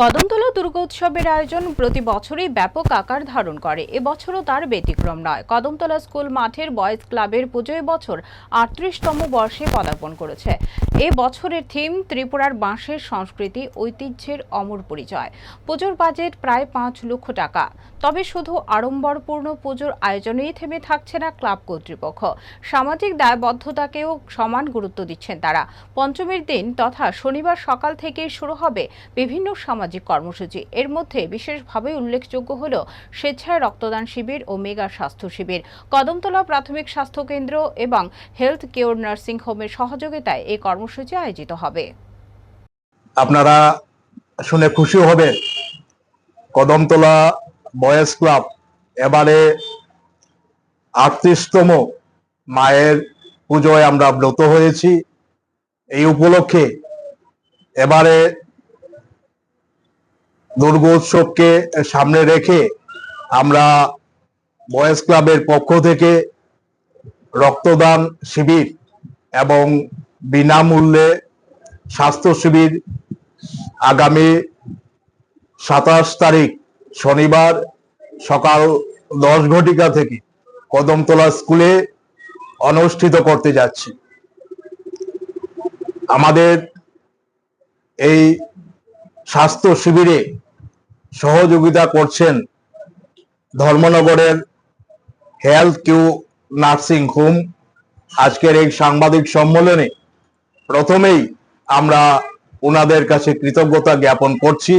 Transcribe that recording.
কদমতলা দুর্গোৎসবের আয়োজন প্রতি বছরই ব্যাপক আকার ধারণ করে। এবছরও তার ব্যতিক্রম নয়। কদমতলা স্কুল মাঠের বয়েজ ক্লাবের পুজো বছর আটত্রিশতম বর্ষে পদার্পণ করেছে। এ বছরের থিম ত্রিপুরার বাঁশের সংস্কৃতি, ঐতিহ্যের অমর পরিচয়। পুজোর বাজেট প্রায় পাঁচ লক্ষ টাকা। তবে শুধু আড়ম্বরপূর্ণ পুজোর আয়োজনেই থেমে থাকছে না ক্লাব কর্তৃপক্ষ। সামাজিক দায়বদ্ধতাকেও সমান গুরুত্ব দিচ্ছেন তারা। পঞ্চমীর দিন তথা শনিবার সকাল থেকেই শুরু হবে বিভিন্ন সামাজিক কর্মসূচি। এর মধ্যে বিশেষভাবে উল্লেখযোগ্য হল স্বেচ্ছায় রক্তদান শিবির ও মেগা স্বাস্থ্য শিবির। কদমতলা প্রাথমিক স্বাস্থ্য কেন্দ্র এবং হেলথ কেয়ার নার্সিং হোমের সহযোগিতায় এই কর্মসূচি আয়োজিত হবে। আপনারা শুনে খুশি হবেন কদমতলা বয়েজ ক্লাব এবারে আটত্রিশতম মায়ের পুজোয় আমরা ব্রত হয়েছি। এই উপলক্ষে এবারে দুর্গোৎসবকে সামনে রেখে আমরা বয়েজ ক্লাবের পক্ষ থেকে রক্তদান শিবির এবং বিনামূল্যে স্বাস্থ্য শিবির আগামী সাতাশ তারিখ শনিবার সকাল দশ ঘটিকা থেকে কদমতলা স্কুলে অনুষ্ঠিত করতে যাচ্ছি। আমাদের এই স্বাস্থ্য শিবিরে সহযোগিতা করছেন ধর্মনগরের হেলথ কিউ নার্সিং হোম। আজকের এই সাংবাদিক সম্মেলনে প্রথমেই আমরা ওনাদের কাছে কৃতজ্ঞতা জ্ঞাপন করছি।